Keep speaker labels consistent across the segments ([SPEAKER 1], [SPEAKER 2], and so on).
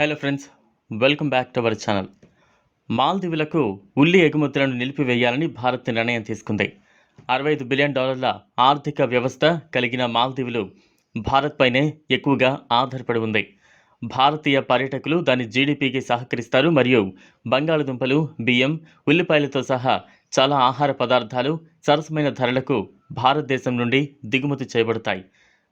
[SPEAKER 1] Hello friends welcome back to our channel. మాల్దీవులకు ఉల్లి ఎగుమతులను నిలిపివేయాలని భారత్ నిర్ణయం తీసుకుంది. అరవై ఐదు బిలియన్ డాలర్ల ఆర్థిక వ్యవస్థ కలిగిన మాల్దీవులు భారత్పైనే ఎక్కువగా ఆధారపడి ఉంది. భారతీయ పర్యాటకులు దాని జీడిపికి సహకరిస్తారు మరియు బంగాళదుంపలు బియ్యం ఉల్లిపాయలతో సహా చాలా ఆహార పదార్థాలు సరసమైన ధరలకు భారతదేశం నుండి దిగుమతి చేయబడతాయి.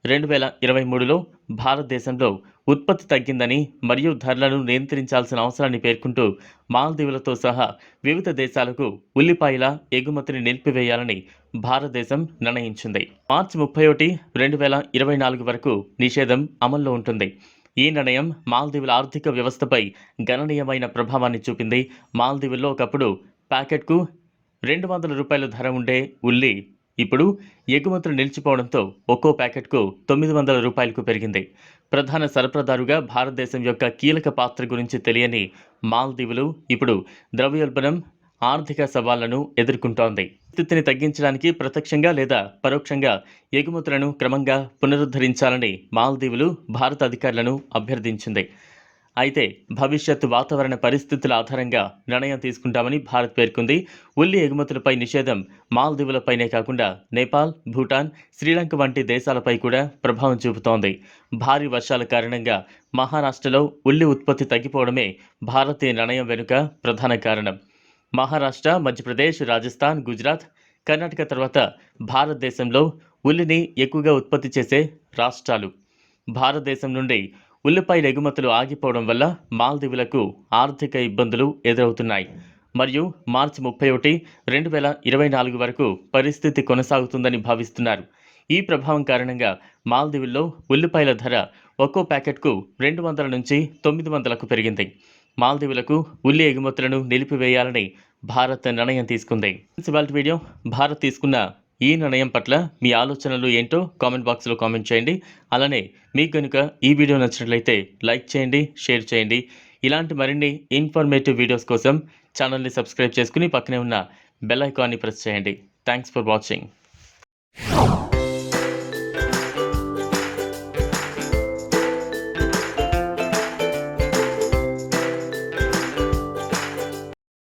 [SPEAKER 1] రెండు వేల ఇరవై మూడులో భారతదేశంలో ఉత్పత్తి తగ్గిందని మరియు ధరలను నియంత్రించాల్సిన అవసరాన్ని పేర్కొంటూ మాల్దీవులతో సహా వివిధ దేశాలకు ఉల్లిపాయల ఎగుమతిని నిలిపివేయాలని భారతదేశం నిర్ణయించింది. మార్చి ముప్పై ఒకటి రెండు వేల ఇరవై నాలుగు వరకు నిషేధం అమల్లో ఉంటుంది. ఈ నిర్ణయం మాల్దీవుల ఆర్థిక వ్యవస్థపై గణనీయమైన ప్రభావాన్ని చూపింది. మాల్దీవుల్లో ఒకప్పుడు ప్యాకెట్కు రెండు వందల రూపాయల ధర ఉండే ఉల్లి ఇప్పుడు ఎగుమతులు నిలిచిపోవడంతో ఒక్కో ప్యాకెట్కు తొమ్మిది వందల రూపాయలకు పెరిగింది. ప్రధాన సరఫరాదారుగా భారతదేశం యొక్క కీలక పాత్ర గురించి తెలియని మాల్దీవులు ఇప్పుడు ద్రవ్యోల్బణం ఆర్థిక సవాళ్ళను ఎదుర్కొంటోంది. స్థితిని తగ్గించడానికి ప్రత్యక్షంగా లేదా పరోక్షంగా ఎగుమతులను క్రమంగా పునరుద్ధరించాలని మాల్దీవులు భారత అధికారులను అభ్యర్థించింది. అయితే భవిష్యత్ వాతావరణ పరిస్థితుల ఆధారంగా నిర్ణయం తీసుకుంటామని భారత్ పేర్కొంది. ఉల్లి ఎగుమతులపై నిషేధం మాల్దీవులపైనే కాకుండా నేపాల్ భూటాన్ శ్రీలంక వంటి దేశాలపై కూడా ప్రభావం చూపుతోంది. భారీ వర్షాల కారణంగా మహారాష్ట్రలో ఉల్లి ఉత్పత్తి తగ్గిపోవడమే భారతీయ నిర్ణయం వెనుక ప్రధాన కారణం. మహారాష్ట్ర మధ్యప్రదేశ్ రాజస్థాన్ గుజరాత్ కర్ణాటక తర్వాత భారతదేశంలో ఉల్లిని ఎక్కువగా ఉత్పత్తి చేసే రాష్ట్రాలు. భారతదేశం నుండి ఉల్లిపాయల ఎగుమతులు ఆగిపోవడం వల్ల మాల్దీవులకు ఆర్థిక ఇబ్బందులు ఎదురవుతున్నాయి. మరియు మార్చి ముప్పై ఒకటి రెండు వేల ఇరవై నాలుగు వరకు పరిస్థితి కొనసాగుతుందని భావిస్తున్నారు. ఈ ప్రభావం కారణంగా మాల్దీవుల్లో ఉల్లిపాయల ధర ఒక్కో ప్యాకెట్కు రెండు వందల నుంచి తొమ్మిది వందలకు పెరిగింది. మాల్దీవులకు ఉల్లి ఎగుమతులను నిలిపివేయాలని భారత్ నిర్ణయం తీసుకుంది. వీడియో భారత్ తీసుకున్న ఈ నిర్ణయం పట్ల మీ ఆలోచనలు ఏంటో కామెంట్ బాక్స్లో కామెంట్ చేయండి. అలానే మీకు కనుక ఈ వీడియో నచ్చినట్లయితే లైక్ చేయండి షేర్ చేయండి. ఇలాంటి మరిన్ని ఇన్ఫర్మేటివ్ వీడియోస్ కోసం ఛానల్ని సబ్స్క్రైబ్ చేసుకుని పక్కనే ఉన్న బెల్ ఐకాన్ని ప్రెస్ చేయండి. Thanks for watching.